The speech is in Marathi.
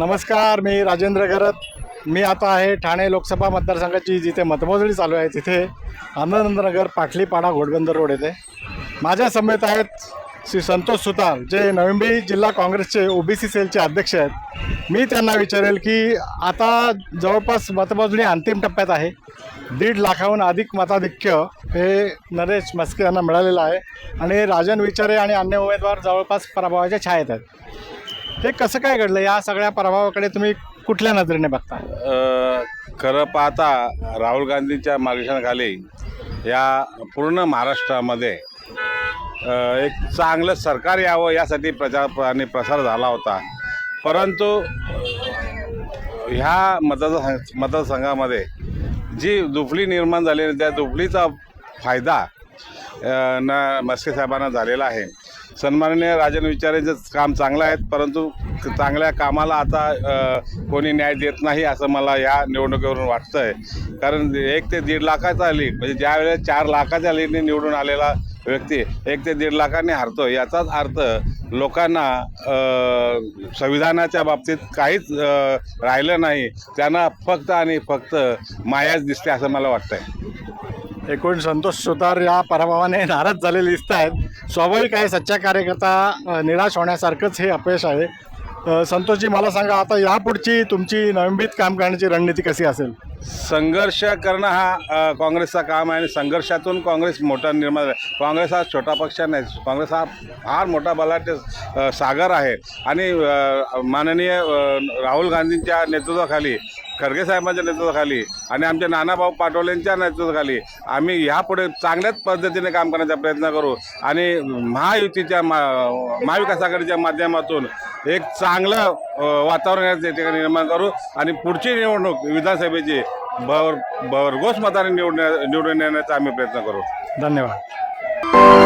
नमस्कार मी राजेंद्र गरत. मी आता आहे ठाणे लोकसभा मतदारसंघाची जिथे मतमोजणी चालू आहे तिथे आनंदनगर पाटलीपाडा घोडबंदर रोड येथे. माझ्या समेत आहेत श्री संतोष सुतार जे नवी जिल्हा काँग्रेसचे ओबीसी सेलचे अध्यक्ष आहेत. मी त्यांना विचारेल की आता जवळपास मतमोजणी अंतिम टप्प्यात आहे. दीड लाखाहून अधिक मताधिक्य हे नरेश मस्के यांना मिळालेलं आहे. आणि राजन विचारे आणि अन्य उमेदवार जवळपास पराभवाच्या छायेत आहेत. हे कसं काय घडलं? या सगळ्या प्रभावाकडे तुम्ही कुठल्या नजरेने बघता? अ, खरं पाहता राहुल गांधींच्या मार्गदर्शनाखाली या पूर्ण महाराष्ट्रामध्ये अ, एक चांगलं सरकार यावं यासाठी प्रचार आणि प्रसार झाला होता. परंतु ह्या मतदार मतदारसंघामध्ये जी दुफली निर्माण झाली आहे, त्या दुफलीचा फायदा ना मस्के साहेबांना झालेला आहे. सन्माननीय राजन विचारेचं काम चांगलं आहे परंतु चांगल्या कामाला आता कोणी न्याय देत नाही असं मला या निवडणुकीवरून वाटतं आहे कारण एक ते दीड लाखाचा लीड म्हणजे ज्यावेळेस चार लाखाच्या लीडने निवडून आलेला व्यक्ती एक ते दीड लाखाने हारतो. याचाच अर्थ लोकांना संविधानाच्या बाबतीत काहीच राहिलं नाही. त्यांना फक्त आणि फक्त मायाच दिसते असं मला वाटतंय. एकूण संतोष सुतार या पराभवाने नाराज झालेले दिसत आहेत. स्वाभाविक आहे सच्चा कार्यकर्ता निराश होण्यासारखंच हे अपयश आहे. संतोषजी मला सांगा आता यापुढची तुमची नवंबित काम करण्याची रणनीती कशी असेल? संघर्ष करणं हा काँग्रेसचा काम आहे आणि संघर्षातून काँग्रेस मोठा निर्माण झाला. काँग्रेस हा छोटा पक्ष नाही काँग्रेस हा फार मोठा बलाढ्य सागर आहे. आणि माननीय राहुल गांधींच्या नेतृत्वाखाली खरगे साहेबांच्या नेतृत्वाखाली आणि आमच्या नानाभाऊ पाटोलेंच्या नेतृत्वाखाली आम्ही ह्यापुढे चांगल्याच पद्धतीने काम करण्याचा प्रयत्न करू आणि महायुतीच्या मा महाविकास आघाडीच्या माध्यमातून एक चांगलं वातावरण या ठिकाणी निर्माण करू आणि पुढची निवडणूक विधानसभेची भर भरघोस मताने निवडण्या निवडून येण्याचा आम्ही प्रयत्न करू. धन्यवाद.